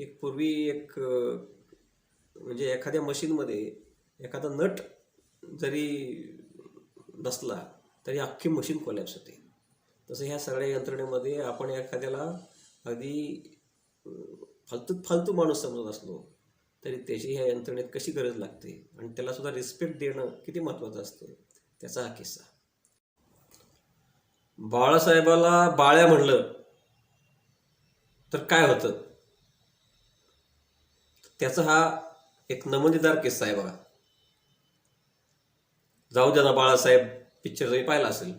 की पूर्वी एक म्हणजे एखाद्या मशीनमध्ये एखादा नट जरी नसला तरी अख्खी मशीन कोलॅप्स होते. तसं ह्या सगळ्या यंत्रणेमध्ये आपण एखाद्याला अगदी फालतू फालतू माणूस समजत असलो तरी त्याची ह्या यंत्रणेत कशी गरज लागते आणि त्याला सुद्धा रिस्पेक्ट देणं किती महत्त्वाचं असतं त्याचा हा किस्सा. बाळासाहेबाला बाळ्या म्हणलं तर काय होतं? त्याचा हा एक नमुनेदार किस्सा आहे बघा. जाऊ द्या ना बाळासाहेब पिक्चर तुम्ही पाहिला असेल.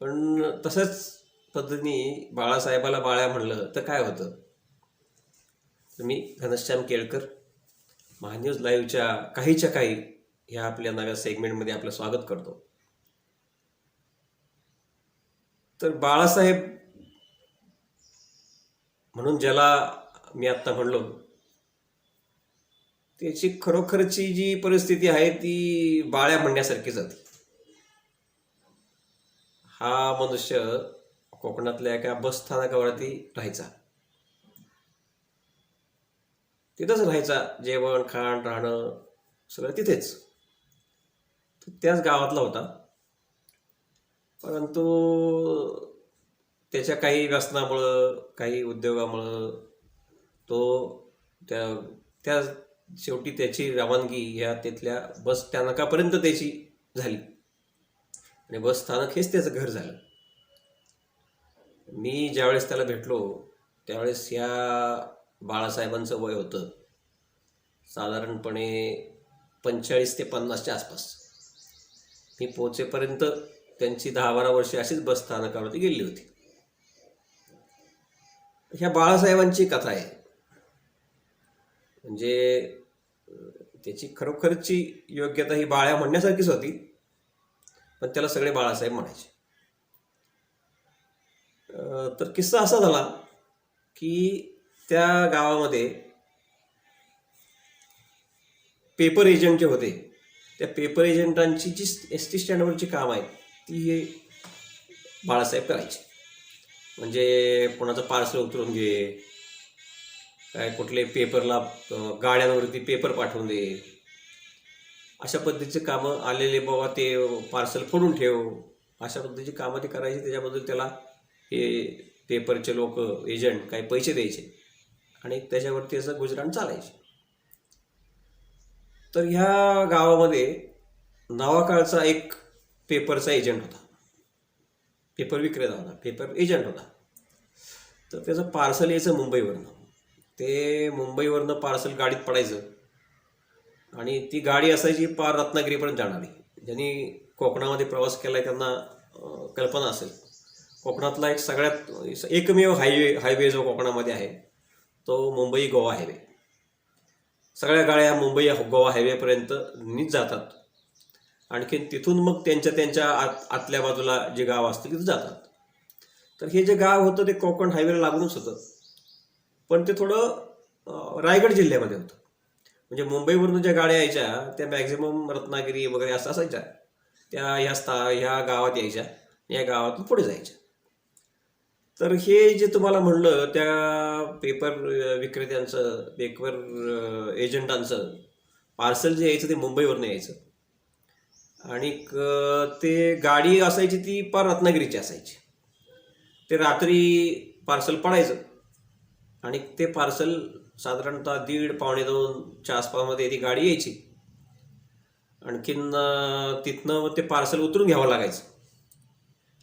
पण तसंच पद्धतीने बाळासाहेबाला बाळ्या म्हणलं तर काय होतं? तर मी घनश्याम केळकर महान्यूज लाईव्हच्या काहीच्या काही ह्या आपल्या नव्या सेगमेंटमध्ये आपलं स्वागत करतो. तर बाळासाहेब म्हणून ज्याला मी आत्ता म्हणलो. त्याची खरोखरची जी परिस्थिती आहे ती बाळ्या म्हणण्यासारखीच जाते हा मनुष्य कोकणातल्या एका बस स्थानकावरती राहायचा. तिथंच राहायचा. जेवण खाण राहणं सगळं तिथेच. त्याच गावातला होता. परंतु त्याच्या काही व्यसनामुळं काही उद्योगामुळं तो त्या त्या शेवटी त्याची रवानगी ह्या तिथल्या बस स्थानकापर्यंत त्याची झाली. आणि बस स्थानक हेच त्याचं घर झालं. मी ज्यावेळेस त्याला भेटलो त्यावेळेस ह्या बाळासाहेबांचं वय होतं साधारणपणे पंचेचाळीस ते पन्नासच्या आसपास. मी पोचेपर्यंत त्यांची दहा बारा वर्षे अशीच बस स्थानकावरती गेली होती. ह्या बाळासाहेबांची कथा आहे. म्हणजे त्याची खरोखरची योग्यता ही बाळ्या म्हणण्यासारखीच होती पण त्याला सगळे बाळासाहेब म्हणायचे. तर किस्सा असा झाला की त्या गावामध्ये पेपर एजंट जे होते त्या पेपर एजंटांची जी एस टी स्टँडवरची काम आहेत ती हे बाळासाहेब करायचे. म्हणजे कोणाचं पार्सल उतरून घे काय कुठले पेपरला गाड्यांवरती पेपर पाठवून दे. अशा पद्धतीचे कामं आलेले बाबा ते पार्सल फोडून ठेव. अशा पद्धतीची कामं ते करायची त्याच्याबद्दल त्याला हे पेपरचे लोक एजंट काही पैसे द्यायचे आणि त्याच्यावरती असं गुजराण चालायचे. तर ह्या गावामध्ये नावाकाळचा एक पेपरचा एजंट होता. पेपर विक्रेता होता पेपर एजंट होता. तर त्याचं पार्सल यायचं मुंबईवरनं. ते मुंबईवरनं पार्सल गाडीत पडायचं. आणि ती गाडी असायची पार रत्नागिरीपर्यंत जाणारी. ज्यांनी कोकणामध्ये प्रवास केला आहे त्यांना कल्पना असेल. कोकणातला एक सगळ्यात एकमेव हायवे हायवे जो कोकणामध्ये आहे तो मुंबई गोवा हायवे. सगळ्या गाड्या मुंबई गोवा हायवेपर्यंत नीच जातात. आणखीन तिथून मग त्यांच्या त्यांच्या आत आतल्या बाजूला जे गाव असतं तिथं जातात. तर हे जे गाव होतं ते कोकण हायवेला लागूनच होतं. पण ते थोडं रायगड जिल्ह्यामध्ये होतं. म्हणजे मुंबईवरून ज्या गाड्या यायच्या त्या मॅक्झिमम रत्नागिरी वगैरे असं असायच्या. त्या ह्या स्था ह्या गावात यायच्या या गावातून पुढे जायच्या. तर हे जे तुम्हाला म्हणलं त्या पेपर विक्रेत्यांचं पेपर एजंटांचं पार्सल जे यायचं ते मुंबईवरून यायचं. आणि ते गाडी असायची ती पार रत्नागिरीची असायची. ते रात्री पार्सल पडायचं. आणि ते पार्सल साधारणतः दीड पावणे दोनच्या आसपासमध्ये ती गाडी यायची. आणखीन तिथनं ते पार्सल उतरून घ्यावं लागायचं.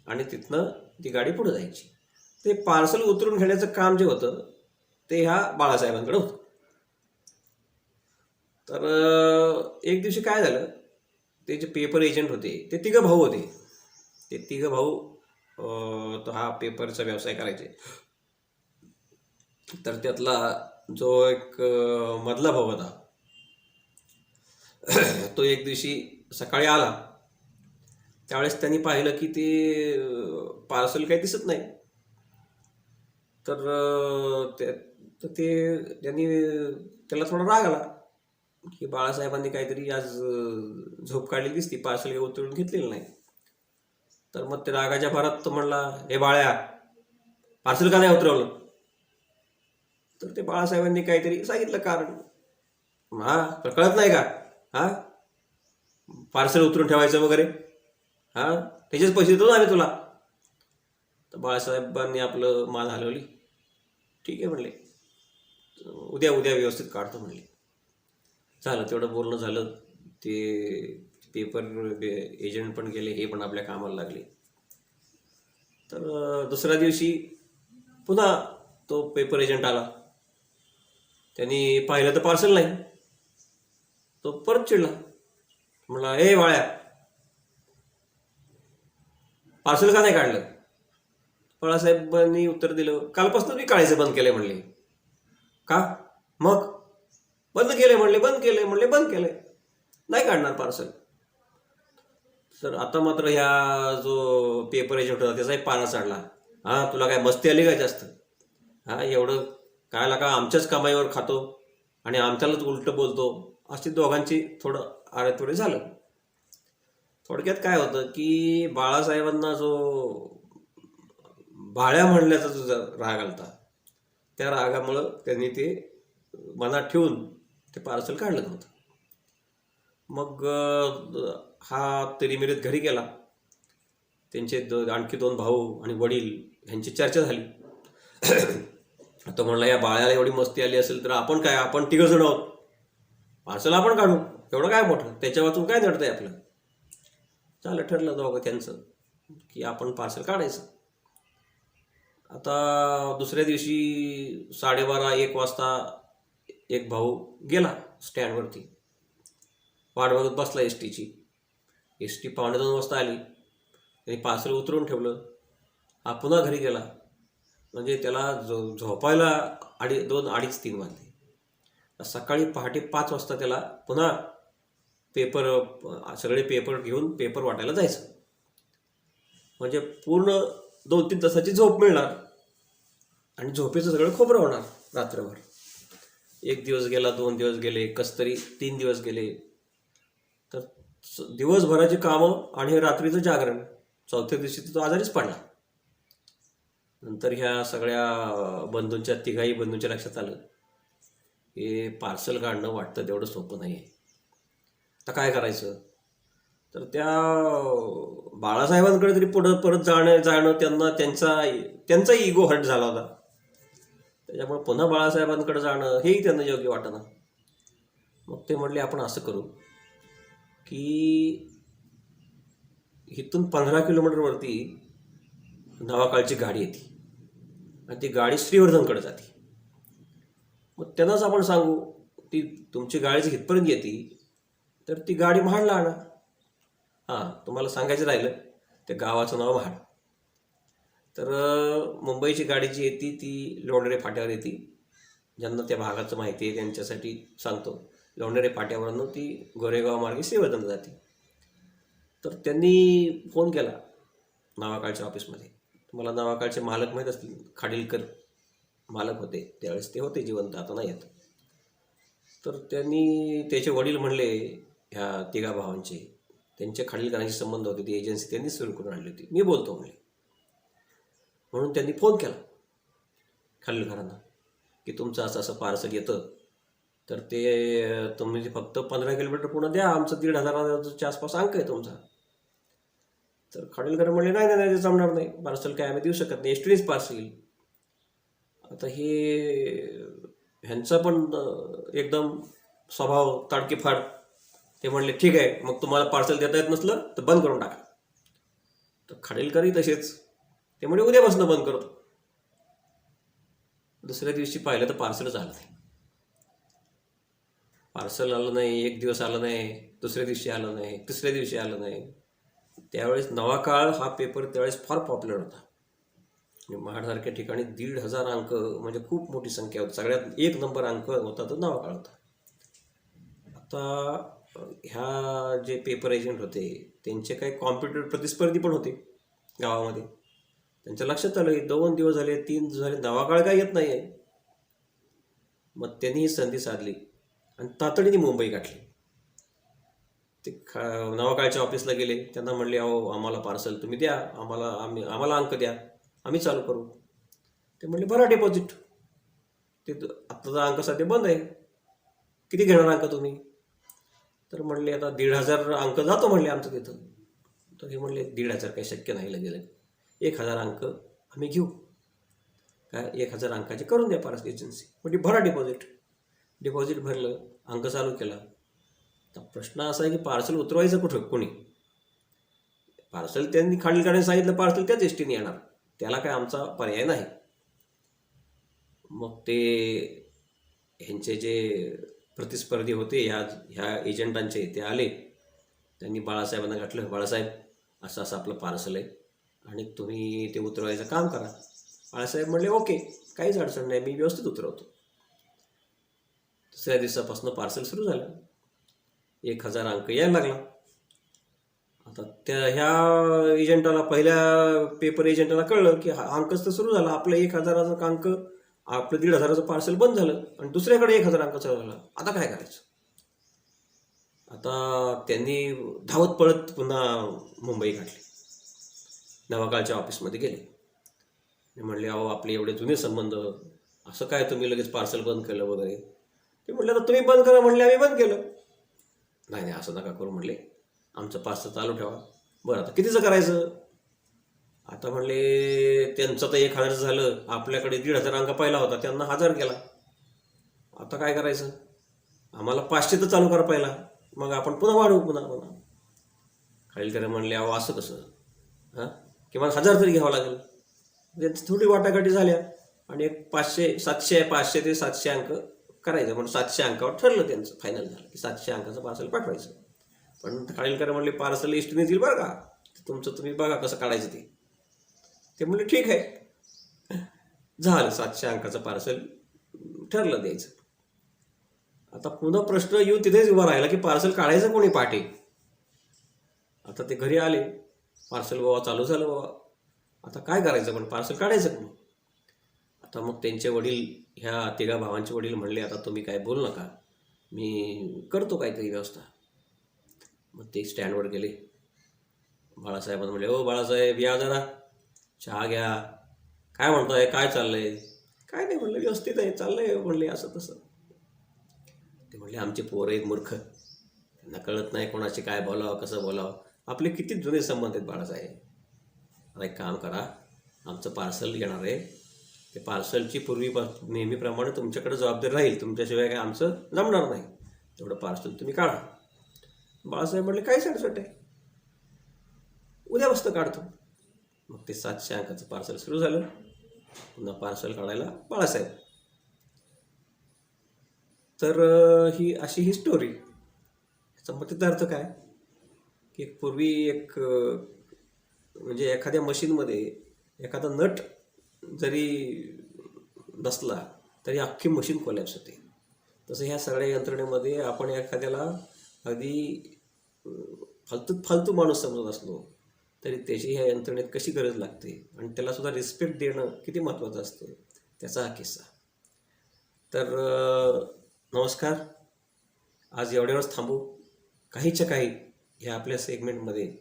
आणि तिथनं ती गाडी पुढे जायची. ते पार्सल उतरून घेण्याचं काम जे होतं ते ह्या बाळासाहेबांकडे होतं. तर एक दिवशी काय झालं ते जे पेपर एजंट होते ते तिघं भाऊ होते. ते तिघं भाऊ तो हा पेपरचा व्यवसाय करायचे. तर त्यातला जो एक मधला भाऊ होता तो एक दिवशी सकाळी आला. त्यावेळेस त्यांनी पाहिलं की ते पार्सल काही दिसत नाही. तर ते त्यांनी त्याला थोडा राग आला की बाळासाहेबांनी काहीतरी आज झोप काढली दिसती पार्सल काही उतरून घेतलेलं नाही. तर मग ते रागाच्या भरात तो म्हणला हे बाळ्या पार्सल का नाही उतरवलं? तर ते बाळासाहेबांनी काहीतरी सांगितलं कारण. हा कळत नाही का? हा? पार्सल उतरून ठेवायचं वगैरे? हा? त्याचेच पैसे देतो ना आम्ही तुला. तर बाळासाहेबांनी आपलं मान हलवली. ठीक आहे म्हणले. उद्या उद्या व्यवस्थित काढतो म्हणले. झालं तेवढं बोलणं झालं. ते पेपर एजंट पण गेले हे पण आपल्या कामाला लागले. तर दुसऱ्या दिवशी पुन्हा तो पेपर एजंट आला. त्यांनी पाहिलं तर पार्सल नाही. तो परत चिडला. म्हणला ए वाळ्या. पार्सल का नाही काढलं? बाळासाहेबांनी उत्तर दिलं कालपासून मी काढायचं बंद केलंय म्हणले. का? मग? बंद केले म्हणले बंद केले म्हणले बंद केले. नाही काढणार पार्सल. सर आता मात्र ह्या जो पेपर एजंट होता त्याचाही पारा चढला हा तुला काय मस्ती आली काय जास्त? हा एवढं काय लागा आमच्याच कमाईवर खातो आणि आमच्यालाच उलटं बोलतो. अशी दोघांची थोडं आरेतोडे झालं. थोडक्यात काय होतं की बाळासाहेबांना जो भाड्या म्हणल्याचा जो राग आलता त्या रागामुळं त्यांनी ते मनात ठेवून ते पार्सल काढलं नव्हतं. मग हा तिरीमिरीत घरी गेला. त्यांचे द आणखी दोन भाऊ आणि वडील ह्यांची चर्चा झाली. आता म्हणला या बाळ्याला एवढी मस्ती आली असेल तर आपण काय? आपण तिघं जण आहोत. पार्सल आपण काढू. एवढं काय मोठं? त्याच्या वाचून काय आहे आपलं? चालं ठरलं दोघं त्यांचं की आपण पार्सल काढायचं. आता दुसऱ्या दिवशी साडेबारा एक वाजता एक भाऊ गेला स्टँडवरती. वाट बघत बसला एस टीची एस टी पावणे दोन वाजता आली. त्यांनी पार्सल उतरून ठेवलं. हा पुन्हा घरी गेला. म्हणजे त्याला झो झोपायला अडी दोन अडीच तीन वाजले. सकाळी पहाटे पाच वाजता त्याला पुन्हा पेपर सगळे पेपर घेऊन पेपर वाटायला जायचं. म्हणजे पूर्ण दोन तीन तासाची झोप मिळणार आणि झोपेचं सगळं खोबरं होणार रात्रभर. एक दिवस गेला दोन दिवस गेले कसतरी तीन दिवस गेले. तर दिवसभराची कामं आणि रात्रीचं जागरण. चौथ्या दिवशी तर तो आजारीच पडला. नंतर ह्या सगळ्या बंधूंच्या तिघाही बंधूंच्या लक्षात आलं. हे पार्सल काढणं वाटतं तेवढं सोपं नाही आहे आता काय करायचं? तर त्या बाळासाहेबांकडे तरी पुढं परत जाणं जाणं त्यांना त्यांचा त्यांचा इगो हट झाला होता. त्याच्यामुळे पुन्हा बाळासाहेबांकडे जाणं हेही त्यांना योग्य वाटणं मग ते म्हटले आपण असं करू की इथून पंधरा किलोमीटरवरती नावाकाळची गाडी येते. आणि ती गाडी श्रीवर्धनकडे जाते. मग त्यांनाच आपण सांगू ती तुमची गाडी जर इथपर्यंत येते तर ती गाडी महाडला आणा. हां तुम्हाला सांगायचं राहिलं त्या गावाचं नाव महाड. तर मुंबईची गाडी जी येते ती लोंढरे फाट्यावर येते. ज्यांना त्या भागाचं माहिती आहे त्यांच्यासाठी सांगतो. लोंढरे फाट्यावरनं ती गोरेगाव मार्गे श्रीवर्धन जाते. तर त्यांनी फोन केला नावाकाळच्या ऑफिसमध्ये. तुम्हाला नावाकाळचे मालक माहीत असतील खाडीलकर मालक होते त्यावेळेस ते होते जिवंत आता नाही आहेत तर त्यांनी त्याचे वडील म्हणले ह्या तिघा भावांचे त्यांचे खाडीलकरांशी संबंध होते ती एजन्सी त्यांनी सुरू करून आणली होती. मी बोलतो म्हणले. म्हणून त्यांनी फोन केला खाडीलकरांना की तुमचं असं असं पार्सल येतं तर ते तुम्ही फक्त पंधरा किलोमीटर पुन्हा द्या आमचं दीड हजाराच्या आसपास अंक आहे तुमचा. तर खाडीलकर म्हणले नाही नाही नाही ते जमणार नाही. पार्सल काय आम्ही देऊ शकत नाही. एस पार्सल येईल. आता हे ह्यांचा पण एकदम स्वभाव ताडकीफाड. ते म्हणले ठीक आहे मग तुम्हाला पार्सल देता येत नसलं तर बंद करून टाका. तर खाडीलकरही तसेच. ते म्हणजे उद्यापासून बंद करतो. दुसऱ्या दिवशी पाहिलं तर पार्सलच आलं नाही. पार्सल आलं नाही एक दिवस आलं नाही दुसऱ्या दिवशी आलं नाही तिसऱ्या दिवशी आलं नाही. त्यावेळेस नवाकाळ हा पेपर त्यावेळेस फार पॉप्युलर होता. म्हणजे महाडसारख्या ठिकाणी दीड हजार अंक म्हणजे खूप मोठी संख्या होती. सगळ्यात एक नंबर अंक होता तो नवाकाळ होता. आता ह्या जे पेपर एजंट होते त्यांचे काही कॉम्प्युटर प्रतिस्पर्धी पण होते गावामध्ये. त्यांच्या लक्षात आलं की दोन दिवस झाले तीन दिवस झाले नवाकाळ काय येत नाही आहे मग त्यांनी ही संधी साधली आणि तातडीने मुंबई गाठली. ते खा नवाकाळच्या ऑफिसला गेले. त्यांना म्हणले अहो आम्हाला पार्सल तुम्ही द्या. आम्हाला आम्ही आम्हाला अंक द्या. आम्ही चालू करू. ते म्हणले भरा डिपॉझिट ते आत्ताचा अंक सध्या बंद आहे. किती घेणार अंक तुम्ही? तर म्हणले आता दीड हजार अंक जातो म्हणले आमचं तिथं. तर हे म्हणले दीड हजार काही शक्य नाही लगेच एक हजार अंक आम्ही घेऊ. काय? एक हजार अंकाचे करून द्या पारस एजन्सी म्हणजे भरा डिपॉझिट डिपॉझिट भरलं अंक चालू केला. तर प्रश्न असा आहे की पार्सल उतरवायचं कुठं? कोणी? पार्सल त्यांनी खालील सांगितलं पार्सल त्याच एसटीने येणार. त्याला काय आमचा पर्याय नाही. मग ते ह्यांचे जे प्रतिस्पर्धी होते ह्या ह्या एजंटांचे ते आले. त्यांनी बाळासाहेबांना गाठलं बाळासाहेब असं असं आपलं पार्सल आहे. आणि तुम्ही ते उतरवायचं काम करा. बाळासाहेब म्हणले ओके काहीच अडचण नाही. मी व्यवस्थित उतरवतो. दुसऱ्या दिवसापासून पार्सल सुरू झालं. एक हजार अंक यायला लागला. आता त्या ह्या एजंटाला पहिल्या पेपर एजंटाला कळलं की हा अंकच तर सुरू झाला. आपलं एक हजाराचा अंक? आपलं दीड हजाराचं पार्सल बंद झालं. आणि दुसऱ्याकडे एक हजार अंक चालू झाला. आता काय करायचं? आता त्यांनी धावत पळत पुन्हा मुंबई गाठली नवाकाळच्या ऑफिसमध्ये गेले. म्हणले अहो आपले एवढे जुने संबंध असं काय तुम्ही लगेच पार्सल बंद केलं वगैरे? ते म्हटलं तर तुम्ही बंद करा. म्हणले आम्ही बंद केलं. नाही नाही असं नका करू म्हणले. आमचं पाचचं चालू ठेवा. बरं आता कितीचं करायचं? आता म्हणले त्यांचं तर एक हजार झालं. आपल्याकडे दीड हजार अंक पहिला होता त्यांना हजार केला. आता काय करायचं? आम्हाला पाचशे तर चालू करा पहिला. मग आपण पुन्हा वाढवू पुन्हा पुन्हा. खालीलकडे म्हणले अहो असं कसं? हां? किमान हजार तरी घ्यावं लागेल. त्यांची थोडी वाटाघाटी झाल्या. आणि एक पाचशे सातशे पाचशे ते सातशे अंक करायचं. म्हणून सातशे अंकावर ठरलं त्यांचं. फायनल झालं. की सातशे अंकाचं पार्सल पाठवायचं. पण खालीलकर म्हणले पार्सल एसटीने येईल बरं का? तुमचं तुम्ही बघा कसं काढायचं ते. ते म्हणले ठीक आहे. झालं. सातशे अंकाचं पार्सल ठरलं द्यायचं. आता पुन्हा प्रश्न येऊन तिथेच उभा राहिला की पार्सल काढायचं कोणी पाठी? आता ते घरी आले. पार्सल बाबा चालू झालं बाबा. आता काय करायचं? पण पार्सल काढायचं कोणी? आता मग त्यांचे वडील ह्या तिघा भावांचे वडील म्हणले आता तुम्ही काय बोलू नका. मी करतो काहीतरी व्यवस्था. मग ते स्टँडवर गेले. बाळासाहेबांना म्हणले ओ बाळासाहेब या जरा. चहा घ्या. काय म्हणताय? काय चाललंय? काय नाही म्हणलं व्यवस्थित आहे. चाललंय. म्हणले असं तसं. ते म्हणले आमचे पोरं एक मूर्ख. त्यांना कळत नाही कोणाशी काय बोलावं कसं बोलावं. आपले किती जुने संबंध आहेत बाळासाहेब. आता एक काम करा. आमचं पार्सल येणार आहे. ते पार्सलची पूर्वी नेहमीप्रमाणे तुमच्याकडे जबाबदारी राहील. तुमच्याशिवाय काय आमचं जमणार नाही. तेवढं पार्सल तुम्ही काढा. बाळासाहेब म्हटले काय सडसट आहे उद्या वाजता काढतो. मग ते सातशे अंकाचं पार्सल सुरू झालं. पुन्हा पार्सल काढायला बाळासाहेब. तर ही अशी ही स्टोरी याचा अर्थ काय? की पूर्वी एक म्हणजे एखाद्या मशीनमध्ये एखादा नट जरी नसला तरी अख्खी मशीन कोलॅप्स होते. तसं ह्या सगळ्या यंत्रणेमध्ये आपण एखाद्याला अगदी फालतू फालतू माणूस समजत असलो तरी त्याची ह्या यंत्रणेत कशी गरज लागते आणि त्याला सुद्धा रिस्पेक्ट देणं किती महत्त्वाचं असतं त्याचा हा किस्सा. तर नमस्कार. आज एवढ्यावरच थांबू. काहीच्या काही ह्या आपल्या सेगमेंटमध्ये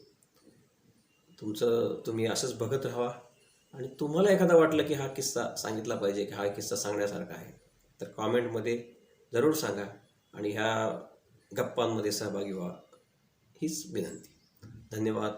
तुमचं तुम्ही असंच बघत राहा आणि तुम्हाला एखादा वाटलं की हा किस्सा सांगितला पाहिजे की हा किस्सा सांगण्यासारखा आहे तर कॉमेंटमध्ये जरूर सांगा आणि ह्या गप्पांमध्ये सहभागी व्हा. हीच विनंती. धन्यवाद.